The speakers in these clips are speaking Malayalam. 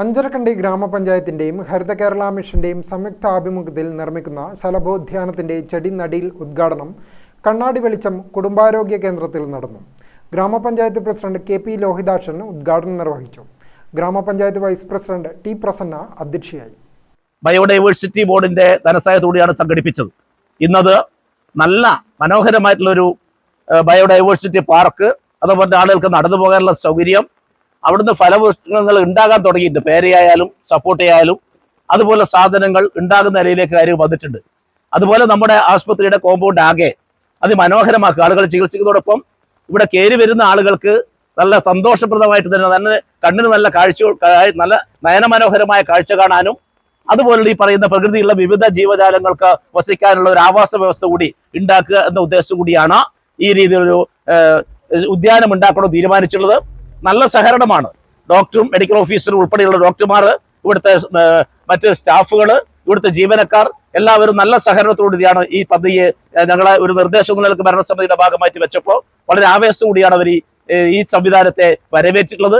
അഞ്ചരക്കണ്ടി ഗ്രാമപഞ്ചായത്തിന്റെയും ഹരിത കേരള മിഷന്റെയും സംയുക്ത ആഭിമുഖ്യത്തിൽ നിർമ്മിക്കുന്ന ശലഭോദ്യാനത്തിന്റെ ചെടി നടിയിൽ ഉദ്ഘാടനം കണ്ണാടി വെളിച്ചം കുടുംബാരോഗ്യ കേന്ദ്രത്തിൽ നടന്നു. ഗ്രാമപഞ്ചായത്ത് പ്രസിഡന്റ് കെ പി ലോഹിതാക്ഷൻ ഉദ്ഘാടനം നിർവഹിച്ചു. ഗ്രാമപഞ്ചായത്ത് വൈസ് പ്രസിഡന്റ് ടി പ്രസന്ന അധ്യക്ഷയായി. ബയോഡൈവേഴ്സിറ്റി ബോർഡിന്റെ ധനസഹായത്തോടെയാണ് സംഘടിപ്പിച്ചത്. ഇന്നത് നല്ല മനോഹരമായിട്ടുള്ളൊരു ബയോഡൈവേഴ്സിറ്റി പാർക്ക് അതുപോലെ ആളുകൾക്ക് നടന്നു പോകാനുള്ള സൗകര്യം അവിടുന്ന് ഫലവൃക്ഷങ്ങൾ ഉണ്ടാകാൻ തുടങ്ങിയിട്ടുണ്ട്. പേരയായാലും സപ്പോർട്ടയായാലും അതുപോലെ സാധനങ്ങൾ ഉണ്ടാകുന്ന നിലയിലേക്ക് കാര്യം വന്നിട്ടുണ്ട്. അതുപോലെ നമ്മുടെ ആശുപത്രിയുടെ കോമ്പൗണ്ട് ആകെ അതിമനോഹരമാക്കുക. ആളുകൾ ചികിത്സിക്കുന്നതോടൊപ്പം ഇവിടെ കയറി വരുന്ന ആളുകൾക്ക് നല്ല സന്തോഷപ്രദമായിട്ട് തന്നെ നല്ല കണ്ണിന് നല്ല കാഴ്ച നല്ല നയനമനോഹരമായ കാഴ്ച കാണാനും അതുപോലുള്ള ഈ പറയുന്ന പ്രകൃതിയുള്ള വിവിധ ജീവജാലങ്ങൾക്ക് വസിക്കാനുള്ള ഒരു ആവാസ വ്യവസ്ഥ കൂടി ഉണ്ടാക്കുക എന്ന ഉദ്ദേശം കൂടിയാണ് ഈ രീതിയിലൊരു ഉദ്യാനം ഉണ്ടാക്കണം തീരുമാനിച്ചുള്ളത് നല്ല സഹകരണമാണ്. ഡോക്ടറും മെഡിക്കൽ ഓഫീസറും ഉൾപ്പെടെയുള്ള ഡോക്ടർമാർ ഇവിടുത്തെ മറ്റ് സ്റ്റാഫുകൾ ഇവിടുത്തെ ജീവനക്കാർ എല്ലാവരും നല്ല സഹകരണത്തോടുകൂടിയാണ് ഈ പദ്ധതിയെ ഞങ്ങളെ ഒരു നിർദ്ദേശം നിലയ്ക്ക് ഭരണസമിതിയുടെ ഭാഗമായിട്ട് വെച്ചപ്പോൾ വളരെ ആവേശത്തോടുകൂടിയാണ് അവർ ഈ സംവിധാനത്തെ വരവേറ്റിട്ടുള്ളത്.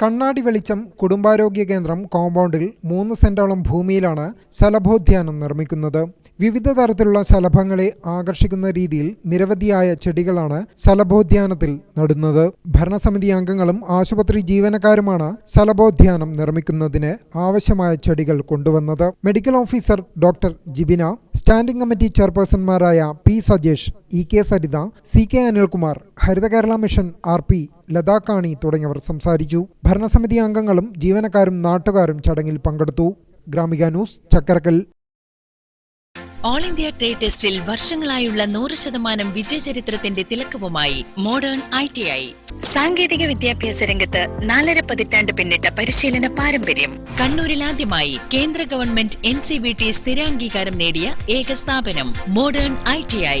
കണ്ണാടി വെളിച്ചം കുടുംബാരോഗ്യ കേന്ദ്രം കോമ്പൗണ്ടിൽ മൂന്ന് സെന്റോളം ഭൂമിയിലാണ് ശലഭോദ്യാനം നിർമ്മിക്കുന്നത്. വിവിധ തരത്തിലുള്ള ശലഭങ്ങളെ ആകർഷിക്കുന്ന രീതിയിൽ നിരവധിയായ ചെടികളാണ് ശലഭോദ്യാനത്തിൽ നടുന്നത്. ഭരണസമിതി അംഗങ്ങളും ആശുപത്രി ജീവനക്കാരുമാണ് ശലഭോദ്യാനം നിർമ്മിക്കുന്നതിന് ആവശ്യമായ ചെടികൾ കൊണ്ടുവന്നത്. Medical officer doctor Jibina standing committee ചെയർപേഴ്സൺമാരായ P Sajesh E K Saritha C K Anilkumar Haritha Kerala mission R P Latha കാണി തുടങ്ങിയവർ സംസാരിച്ചു. ഭരണസമിതി അംഗങ്ങളും ജീവനക്കാരും നാട്ടുകാരും ചടങ്ങിൽ പങ്കെടുത്തു. Gramika news Chakkarakkal. All India trade ടെസ്റ്റിൽ വർഷങ്ങളായുള്ള നൂറ് ശതമാനം വിജയചരിത്രത്തിന്റെ തിലക്കവുമായി മോഡേൺ ഐ ടി ഐ സാങ്കേതിക വിദ്യാഭ്യാസ രംഗത്ത് നാലര പതിറ്റാണ്ട് പിന്നിട്ട പരിശീലന പാരമ്പര്യം. കണ്ണൂരിൽ ആദ്യമായി കേന്ദ്ര government N C V T സ്ഥിരാംഗീകാരം നേടിയ ഏക സ്ഥാപനം മോഡേൺ ഐ ടി ഐ